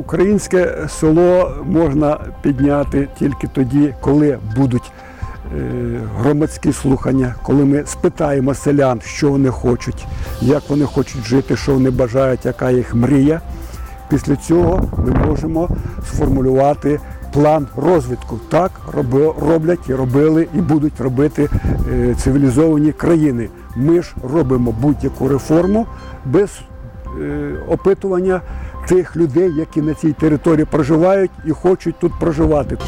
Українське село можна підняти тільки тоді, коли будуть е, громадські слухання, коли ми спитаємо селян, що вони хочуть, як вони хочуть жити, що вони бажають, яка їх мрія. Після цього ми можемо сформулювати план розвитку. Так роблять і робили, і будуть робити е, цивілізовані країни. Ми ж робимо будь-яку реформу без е, опитування тих людей, які на цій території проживають і хочуть тут проживати.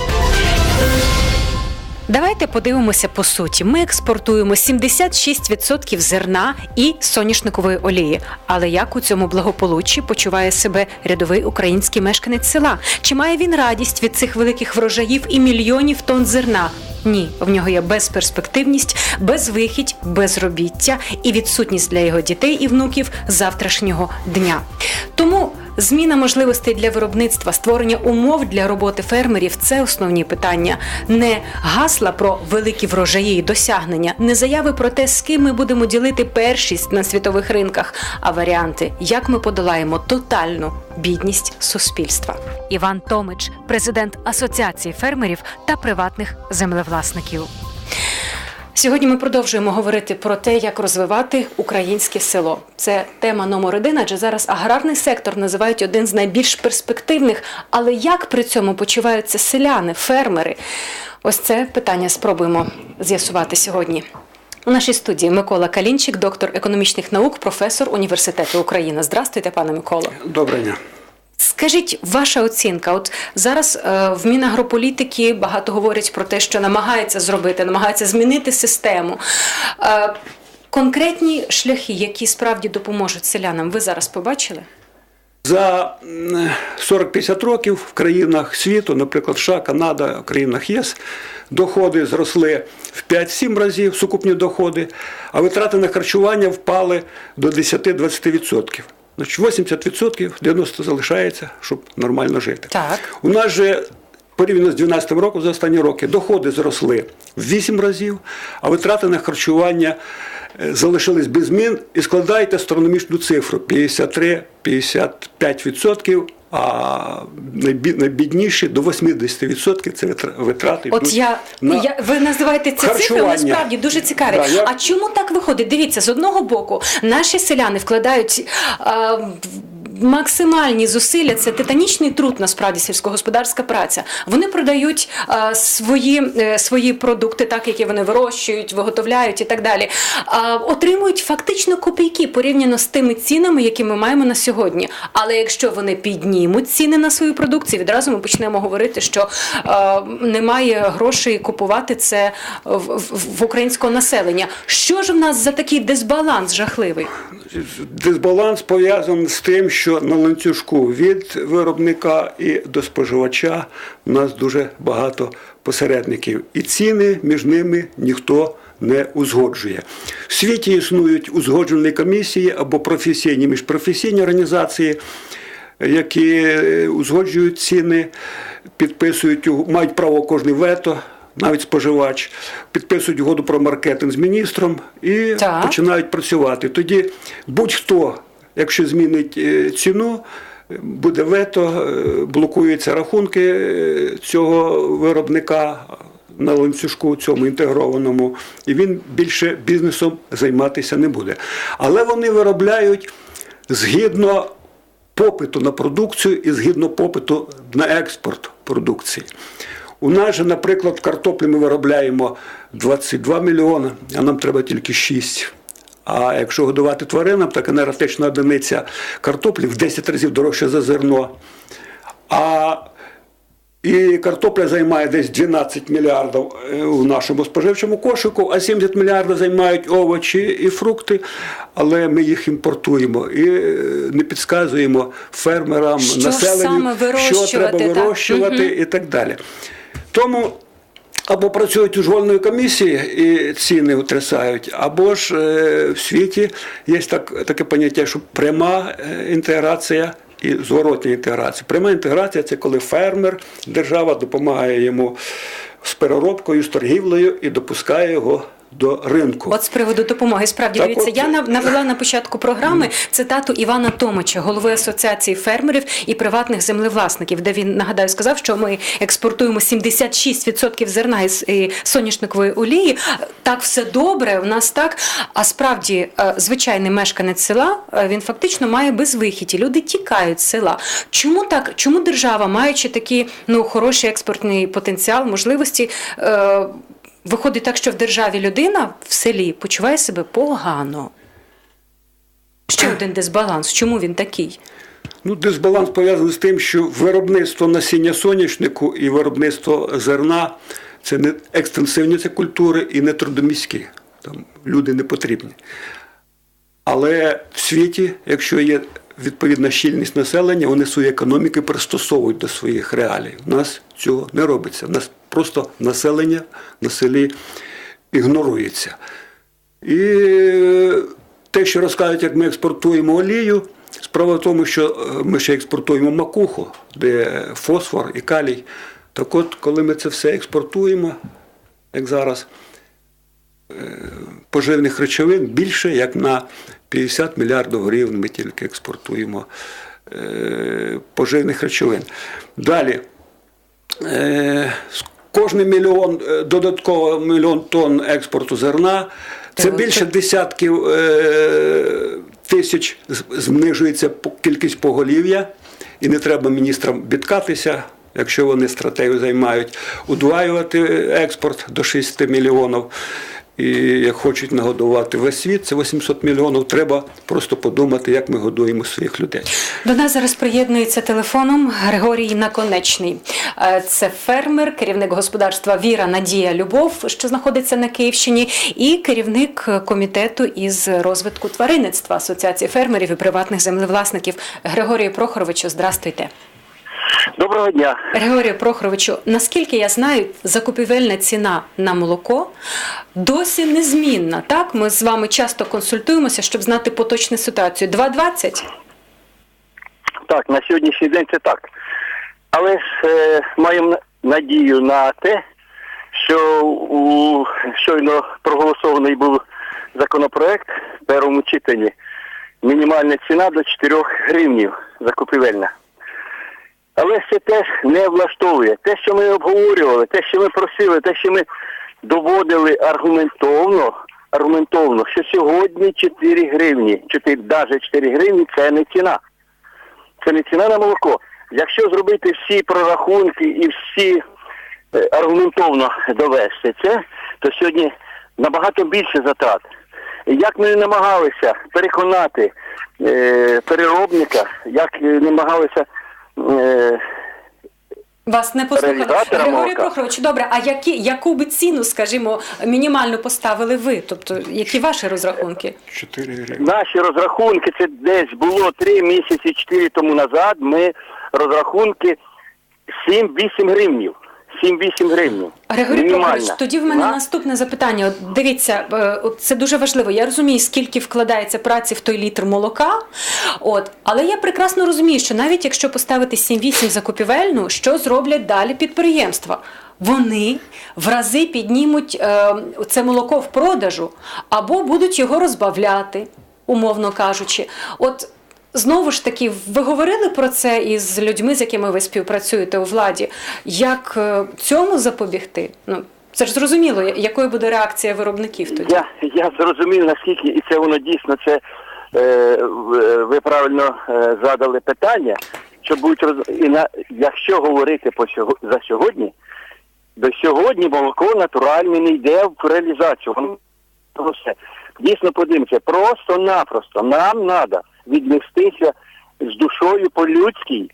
Давайте подивимося по суті. Ми експортуємо 76% зерна і соняшникової олії. Але як у цьому благополуччі почуває себе рядовий український мешканець села? Чи має він радість від цих великих врожаїв і мільйонів тонн зерна? Ні, в нього є безперспективність, безвихідь, безробіття і відсутність для його дітей і внуків завтрашнього дня. Тому Зміна можливостей для виробництва, створення умов для роботи фермерів це основні питання. Не гасла про великі врожаї і досягнення, не заяви про те, з ким ми будемо ділити першість на світових ринках, а варіанти, як ми подолаємо тотальну бідність суспільства. Іван Томич, президент Асоціації фермерів та приватних землевласників. Сьогодні ми продовжуємо говорити про те, як розвивати українське село. Це тема номер один, адже зараз аграрний сектор називають один з найбільш перспективних. Але як при цьому почуваються селяни, фермери? Ось це питання спробуємо з'ясувати сьогодні. У нашій студії Микола Калінчик, доктор економічних наук, професор університету України. Здрастуйте, пане Миколо. Добре дня. Скажіть, ваша оцінка? От зараз е, в Мінагрополітики багато говорять про те, що намагається зробити, намагається змінити систему. Е, конкретні шляхи, які справді допоможуть селянам, ви зараз побачили? За 40-50 років в країнах світу, наприклад, США, Канада, в країнах єС, доходи зросли в 5-7 разів сукупні доходи, а витрати на харчування впали до 10-20%. Значить, 80% 90% залишається, щоб нормально жити. Так. У нас же порівняно з 2012 роком за останні роки доходи зросли в 8 разів, а витрати на харчування залишились без змін і складаєте астрономічну цифру 53-55%, а найбідніші до 80% це витра- витрати. От я, на я ви називаєте ці цифри, насправді справді дуже цікаві. Да, я- А чому так виходить? Дивіться, з одного боку, наші селяни вкладають. А, Максимальні зусилля це титанічний труд, насправді сільськогосподарська праця. Вони продають а, свої, е, свої продукти, так які вони вирощують, виготовляють і так далі. А, отримують фактично копійки порівняно з тими цінами, які ми маємо на сьогодні. Але якщо вони піднімуть ціни на свою продукцію, відразу ми почнемо говорити, що е, немає грошей купувати це в, в, в українського населення. Що ж в нас за такий дисбаланс жахливий? Дисбаланс пов'язаний з тим, що на ланцюжку від виробника і до споживача у нас дуже багато посередників, і ціни між ними ніхто не узгоджує. В світі існують узгоджені комісії або професійні міжпрофесійні організації, які е, узгоджують ціни, підписують, мають право кожний вето. Навіть споживач підписують угоду про маркетинг з міністром і Так. починають працювати. Тоді будь-хто, якщо змінить е, ціну, буде вето, е, блокуються рахунки е, цього виробника на ланцюжку цьому інтегрованому, і він більше бізнесом займатися не буде. Але вони виробляють згідно попиту на продукцію і згідно попиту на експорт продукції. У нас же, наприклад, картоплі ми виробляємо 22 мільйони, а нам треба тільки 6. А якщо годувати тваринам, так енергетична одиниця картоплі в 10 разів дорожче за зерно. А і картопля займає десь 12 мільярдів е, у нашому споживчому кошику, а 70 мільярдів займають овочі і фрукти, але ми їх імпортуємо і е, не підказуємо фермерам, Що населенню, що вирощувати, треба так? вирощувати і так далі. Тому або працюють у жвальної комісії і ціни утрясають, або ж е, в світі є так, таке поняття, що пряма е, інтеграція і зворотня інтеграція. Пряма інтеграція це коли фермер, держава допомагає йому з переробкою, з торгівлею і допускає його до ринку. От з приводу допомоги, справді Так дивіться, от- я навела на початку програми цитату Івана Томича, голови асоціації фермерів і приватних землевласників, де він нагадаю сказав, що ми експортуємо 76% зерна із соняшникової олії. Так все добре, у нас так. А справді е, звичайний мешканець села е, він фактично має безвихідь. Люди тікають з села. Чому так? Чому держава, маючи такий ну хороший експортний потенціал, можливості? Виходить так, що в державі людина в селі почуває себе погано. Ще один дисбаланс. Чому він такий? Ну, дисбаланс пов'язаний з тим, що виробництво насіння соняшнику і виробництво зерна це не екстенсивні це культури і не трудоміські. Там люди не потрібні. Але в світі, якщо є відповідна щільність населення, вони свої економіки пристосовують до своїх реалій. У нас цього не робиться. У нас просто населення на селі ігнорується. І те, що розказують, як ми експортуємо олію, справа в тому, що е, ми ще експортуємо макуху, де фосфор і калій. Так от, коли ми це все експортуємо, як зараз, е, поживних речовин більше, як на 50 мільярдів гривень ми тільки експортуємо е, поживних речовин. Далі. Е, Кожний мільйон е, додатково мільйон тонн експорту зерна. Це більше десятків тисяч знижується кількість поголів'я, і не треба міністрам бідкатися, якщо вони стратегію займають, удваювати експорт до 6 мільйонів. І як хочуть нагодувати весь світ, це 800 мільйонів. Треба просто подумати, як ми годуємо своїх людей. До нас зараз приєднується телефоном Григорій Наконечний. Е, Це фермер, керівник господарства Віра Надія Любов, що знаходиться на Київщині, і керівник комітету із розвитку тваринництва Асоціації фермерів і приватних землевласників Григорію Прохоровичу. Здрастуйте. Доброго дня. Григорію Прохоровичу, наскільки я знаю, закупівельна ціна на молоко досі незмінна. Так, ми з вами часто консультуємося, щоб знати поточну ситуацію. 2,20? Так, на сьогоднішній день це так. Але ж е, маємо надію на те, що у щойно проголосований був законопроект в першому читанні. Мінімальна ціна до 4 гривнів закупівельна. Але це теж не влаштовує. Те, що ми обговорювали, те, що ми просили, те, що ми доводили аргументовно, аргументовно, що сьогодні 4 гривні, 4, навіть 4 гривні це не ціна. Це не ціна на молоко. Якщо зробити всі прорахунки і всі е, аргументовно довести це, то сьогодні набагато більше затрат. Як ми намагалися переконати е, переробника, як е, намагалися Вас не послухали. Григорій молока. Прохорович, добре, а які, яку би ціну, скажімо, мінімальну поставили ви? Тобто, які ваші розрахунки? 4 гривні. Наші розрахунки, це десь було 3 місяці, 4 тому назад. Ми розрахунки 7-8 гривнів. 7-8 гривнів. Григорій Прохорович, тоді в мене Да? наступне запитання. От дивіться, е, це дуже важливо. Я розумію, скільки вкладається праці в той літр молока. От, але я прекрасно розумію, що навіть якщо поставити 7-8 закупівельну, що зроблять далі підприємства? Вони в рази піднімуть е, це молоко в продажу або будуть його розбавляти, умовно кажучи. От Знову ж таки, ви говорили про це із людьми, з якими ви співпрацюєте у владі. Як е, цьому запобігти? Ну це ж зрозуміло, якою буде реакція виробників тоді. Я, я зрозумів, наскільки і це воно дійсно це е, ви правильно е, задали питання, що будуть роз... і на якщо говорити по сього... за сьогодні, до сьогодні молоко натуральне не йде в реалізацію. Воно все. Дійсно подивимося, просто-напросто нам треба віднестися з душою по-людськи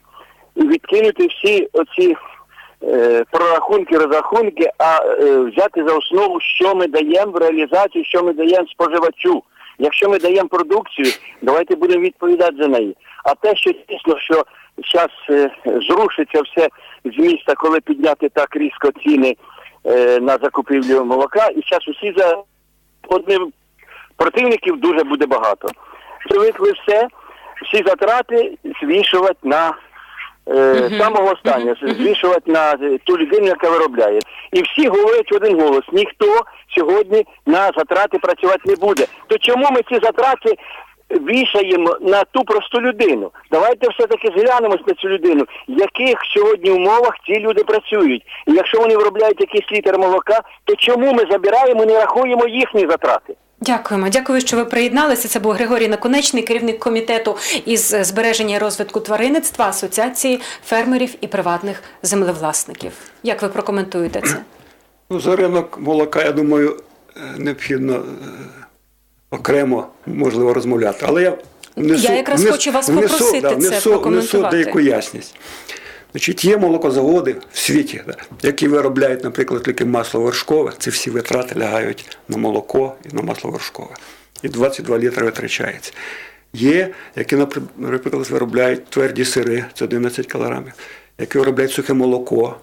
і відкинути всі оці е, прорахунки, розрахунки, а е, взяти за основу, що ми даємо в реалізацію, що ми даємо споживачу. Якщо ми даємо продукцію, давайте будемо відповідати за неї. А те, що дійсно, що зараз е, зрушиться все з міста, коли підняти так різко ціни е, на закупівлю молока, і зараз усі за одним противників дуже буде багато. Привикли все, всі затрати звішувати на е, самого останнього, звішувати на ту людину, яка виробляє. І всі говорять в один голос: ніхто сьогодні на затрати працювати не буде. То чому ми ці затрати вішаємо на ту просту людину? Давайте все-таки зглянемось на цю людину, в яких сьогодні умовах ці люди працюють. І якщо вони виробляють якийсь літр молока, то чому ми забираємо і не рахуємо їхні затрати? Дякуємо. Дякую, що ви приєдналися. Це був Григорій Наконечний, керівник комітету із збереження і розвитку тваринництва Асоціації фермерів і приватних землевласників. Як ви прокоментуєте це? Ну, за ринок молока, я думаю, е, необхідно е, окремо можливо розмовляти. Але я внесу, Я якраз внес- хочу вас попросити да, це внесу, внесу прокоментувати. деяку ясність. Значить, є молокозаводи в світі, які виробляють, наприклад, тільки масло вершкове. Це всі витрати лягають на молоко і на масло вершкове. І 22 літри витрачається. Є, які, наприклад, виробляють тверді сири, це 11 калорамів, які виробляють сухе молоко.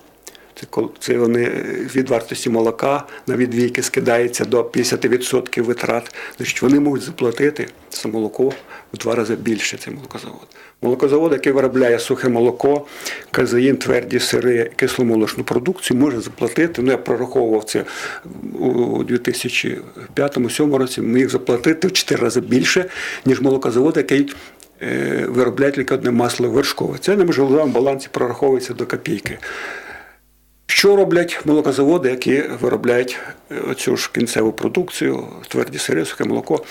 Це, вони від вартості молока на відвійки скидається до 50% витрат. Значить, вони можуть заплатити за молоко в два рази більше цей молокозавод. Молокозавод, який виробляє сухе молоко, казеїн, тверді сири, кисломолочну продукцію, може заплатити. Ну, я прораховував це у 2005-2007 році, міг заплатити в 4 рази більше, ніж молокозавод, який е, виробляє тільки одне масло вершкове. Це на межовому балансі прораховується до копійки. Що роблять молокозаводи, які виробляють цю оцю ж кінцеву продукцію, тверді сири, суке молоко?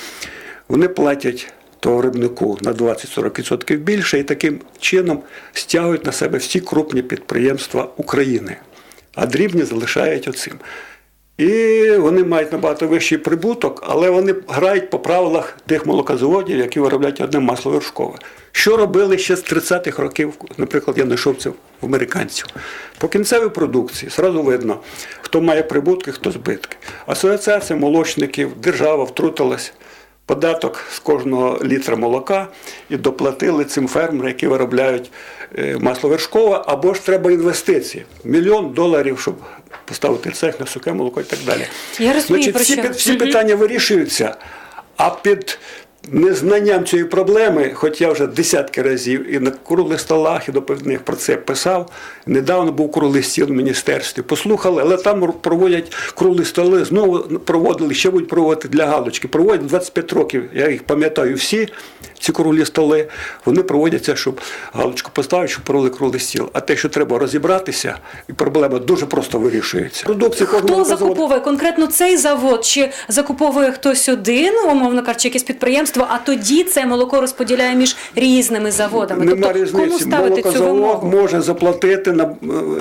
Вони платять товаровиробнику на 20-40% більше і таким чином стягують на себе всі крупні підприємства України, а дрібні залишають оцим. І вони мають набагато вищий прибуток, але вони грають по правилах тих молокозаводів, які виробляють одне масло вершкове. Що робили ще з 30-х років, наприклад, я знайшов це в американців. По кінцевій продукції зразу видно, хто має прибутки, хто збитки. Асоціація молочників, держава втрутилась. Податок з кожного літра молока і доплатили цим фермерам, які виробляють е, масло вершкове, або ж треба інвестиції. Мільйон доларів, щоб поставити цех на суке молоко і так далі. Я розумію, Значить, про що. всі питання вирішуються, а під незнанням цієї проблеми, хоч я вже десятки разів і на круглих столах, і доповідних про це писав. Недавно був круглий стіл в міністерстві. Послухали, але там проводять круглі столи, знову проводили, ще будуть проводити для галочки. Проводять 25 років, я їх пам'ятаю всі. Ці круглі столи, вони проводяться, щоб галочку поставити, щоб провели круглий стіл. А те, що треба розібратися, і проблема дуже просто вирішується. Продукція Хто закуповує конкретно цей завод? Чи закуповує хтось один, умовно кажучи, якесь підприємство, а тоді це молоко розподіляє між різними заводами? Нема тобто, кому різниці. ставити цю Молокозавод вимогу? може заплатити на е,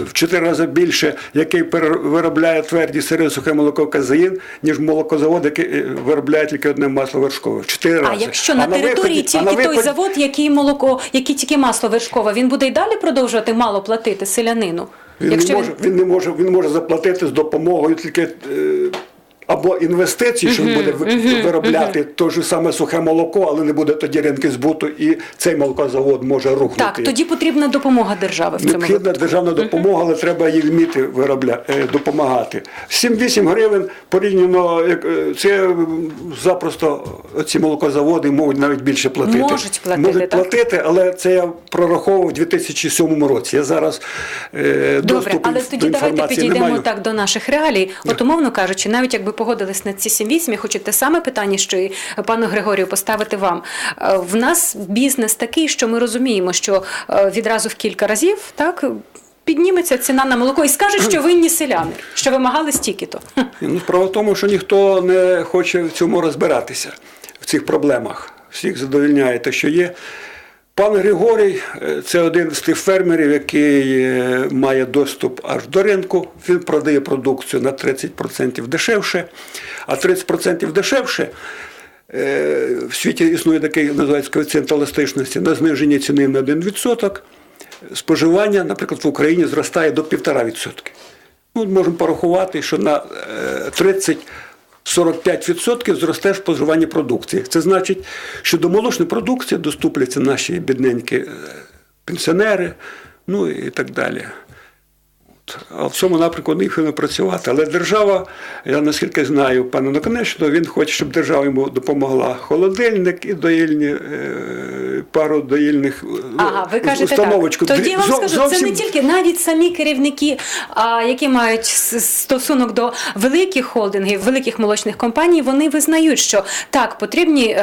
в 4 рази більше, який виробляє тверді сири, сухе молоко, казеїн, ніж молокозавод, який е, виробляє тільки одне масло вершкове. В 4 рази. А якщо на А території на тільки той виході- завод, який молоко, який тільки масло вершкове, він буде й далі продовжувати мало платити селянину? Він, Якщо не може, він... не може, він може заплатити з допомогою тільки е, або інвестицій, що він буде виробляти те ж саме сухе молоко, але не буде тоді ринки збуту, і цей молокозавод може рухнути. Так, тоді потрібна допомога держави в цьому Необхідна випадку. державна допомога, але треба їй вміти виробля... е, допомагати. 7-8 гривень порівняно, е, це запросто ці молокозаводи можуть навіть більше платити. Можуть платити, Можуть так? платити, але це я прораховував у 2007 році. Я зараз е, Добре, доступу але до тоді давайте інформації підійдемо маю. так до наших реалій. От умовно кажучи, навіть якби погодились на ці 7-8, я хочу те саме питання, що і пану Григорію поставити вам. Е, В нас бізнес такий, що ми розуміємо, що е, відразу в кілька разів так. Підніметься ціна на молоко і скажуть, що винні селяни, що вимагали стільки-то. Ну, справа в тому, що ніхто не хоче в цьому розбиратися, в цих проблемах. Всіх задовільняє те, що є. Пан Григорій е, це один з тих фермерів, який е, має доступ аж до ринку. Він продає продукцію на 30% дешевше, а 30% дешевше. е, В світі існує такий називається коефіцієнт еластичності на зниження ціни на 1%. Споживання, наприклад, в Україні зростає до 1,5%. Ну, можемо порахувати, що на е, 30 45% зросте споживання продукції. Це значить, що до молочної продукції доступляться наші бідненькі е, пенсіонери, ну і так далі. А в цьому напрямку ніхто не працювати. Але держава, я наскільки знаю пана Наконечного, він хоче, щоб держава йому допомогла. Холодильник і доїльні, е, пару доїльних е, Ага, ви кажете установочку. так. Тоді я вам Зо- скажу, це не тільки навіть самі керівники, а, які мають стосунок до великих холдингів, великих молочних компаній, вони визнають, що так потрібні.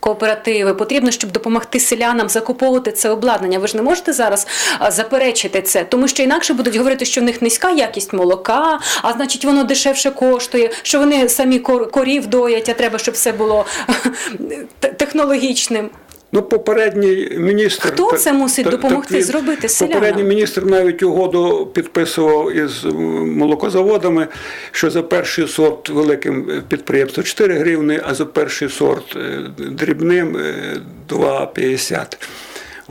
Кооперативи потрібно, щоб допомогти селянам закуповувати це обладнання. Ви ж не можете зараз заперечити це, тому що інакше будуть говорити, що в них низька якість молока, а значить воно дешевше коштує, що вони самі кор- корів доять, а треба, щоб все було технологічним. Ну, попередній міністр. Хто це мусить допомогти так він- зробити селянам? Попередній міністр навіть угоду підписував із молокозаводами, що за перший сорт великим е, підприємством 4 гривни, а за перший сорт е, дрібним е, 2,50.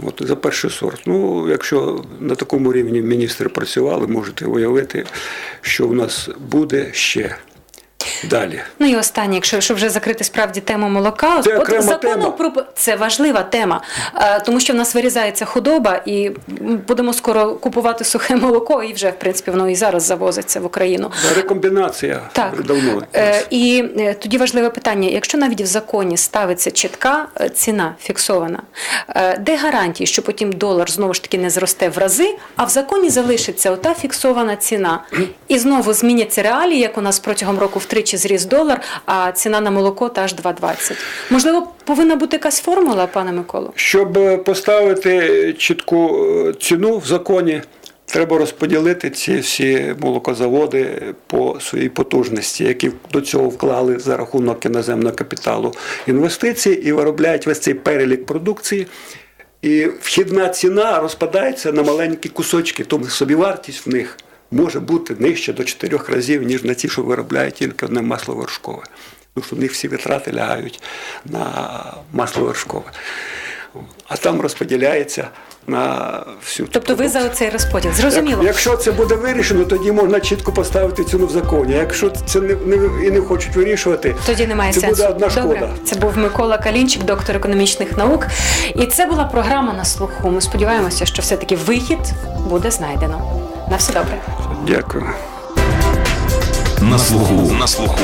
От за перший сорт. Ну, якщо на такому рівні міністри працювали, можете уявити, що в нас буде ще далі. Ну і останнє, якщо щоб вже закрити справді тему молока, Це от тема. про це важлива тема, е, тому що в нас вирізається худоба, і будемо скоро купувати сухе молоко, і вже в принципі воно і зараз завозиться в Україну. Рекомбінація Так давно. Е, і е, тоді важливе питання: якщо навіть в законі ставиться чітка ціна фіксована, де гарантії, що потім долар знову ж таки не зросте в рази, а в законі залишиться ота фіксована ціна, і знову зміняться реалії, як у нас протягом року втричі зріс долар, а ціна на молоко та аж 2,20. Можливо, повинна бути якась формула, пане Миколо? Щоб е, поставити чітку е, ціну в законі, треба розподілити ці всі молокозаводи по своїй потужності, які до цього вклали за рахунок іноземного капіталу інвестиції і виробляють весь цей перелік продукції. І вхідна ціна розпадається на маленькі кусочки, тому собівартість в них може бути нижче до 4 разів, ніж на ті, що виробляють тільки одне масло вершкове. Тому що в них всі витрати лягають на масло вершкове. А там розподіляється на всю Тобто ви за оцей розподіл. Зрозуміло. Як, якщо це буде вирішено, тоді можна чітко поставити ціну в законі. А Якщо це не, не і не хочуть вирішувати, Тоді немає це сенсу. буде одна шкода. Добре, це був Микола Калінчик, доктор економічних наук. І це була програма на слуху. Ми сподіваємося, що все-таки вихід буде знайдено. На все добре. Дякую. На слуху. На слуху.